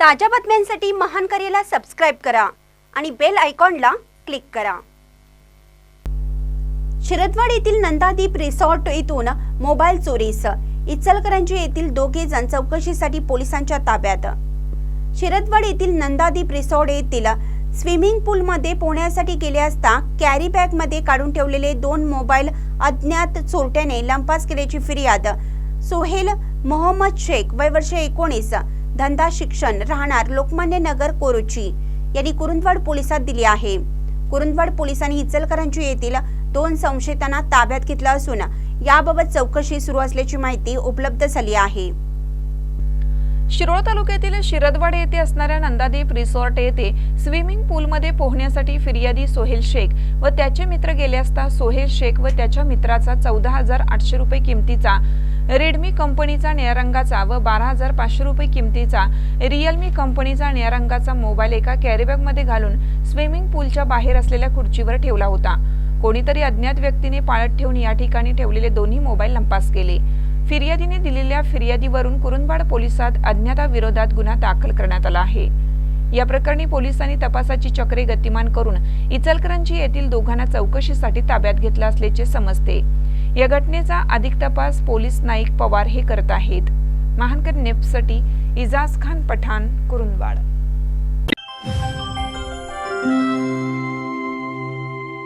ताज्या बातम्यांसाठी महान करेला सबस्क्राईब करा आणि बेल आयकॉनला क्लिक करा. शिरदवाड येथील नंदादीप रिसॉर्ट येथून मोबाईल चोरीस इचलकरंजी येथील दोघे जण चौकशीसाठी पोलिसांच्या ताब्यात. शिरदवाड येथील नंदादीप रिसॉर्ट येथील स्विमिंग पूलमध्ये पोहण्यासाठी गेले असता कॅरी बॅगमध्ये काढून ठेवलेले दोन मोबाईल अज्ञात चोरट्याने लंपास केल्याची फिर्याद. सोहेल मोहम्मद शेख वय वर्ष एकोणीस धंदा शिक्षण राहणार लोकमान्य नगर कोरुची यांनी कुरुंदवाड पोलिसात दिली आहे. कुरुंदवाड पोलिसांनी इचलकरंजी येथील दोन संशयितांना ताब्यात घेतलं असून याबाबत चौकशी सुरू असल्याची माहिती उपलब्ध झाली आहे. शिरोळ तालुक्यातील शिरदवाड येथे असणाऱ्या नंदादीप रिसॉर्ट येथे स्विमिंग पूलमध्ये पोहण्यासाठी फिर्यादी सोहेल शेख व त्याचे मित्र गेले असता सोहेल शेख व त्याच्या मित्राचा चौदा हजार आठशे रुपये किमतीचा रेडमी कंपनीचा निळ्या रंगाचा व बारा हजार पाचशे रुपये किमतीचा रिअलमी कंपनीचा निळ्या रंगाचा मोबाईल एका कॅरीबॅगमध्ये घालून स्विमिंग पूलच्या बाहेर असलेल्या खुर्चीवर ठेवला होता. कोणीतरी अज्ञात व्यक्तीने पाळत ठेवून या ठिकाणी ठेवलेले दोन्ही मोबाईल लंपास केले. फिर्यादीने दिलेल्या फिर्यादीवरून कुरुंदवाड पोलिसात अज्ञाताविरोधात गुन्हा दाखल करण्यात आला आहे. या प्रकरणी पोलिसांनी तपासाची चक्रे गतिमान करून इचलकरंजी येथील दोघांना चौकशीसाठी ताब्यात घेतलं असल्याचे समजते. या घटनेचा अधिक तपास पोलीस नाईक पवार हे करत आहेत. महानकर नेपसाठी इजाज खान पठाण कुरुंदवाड.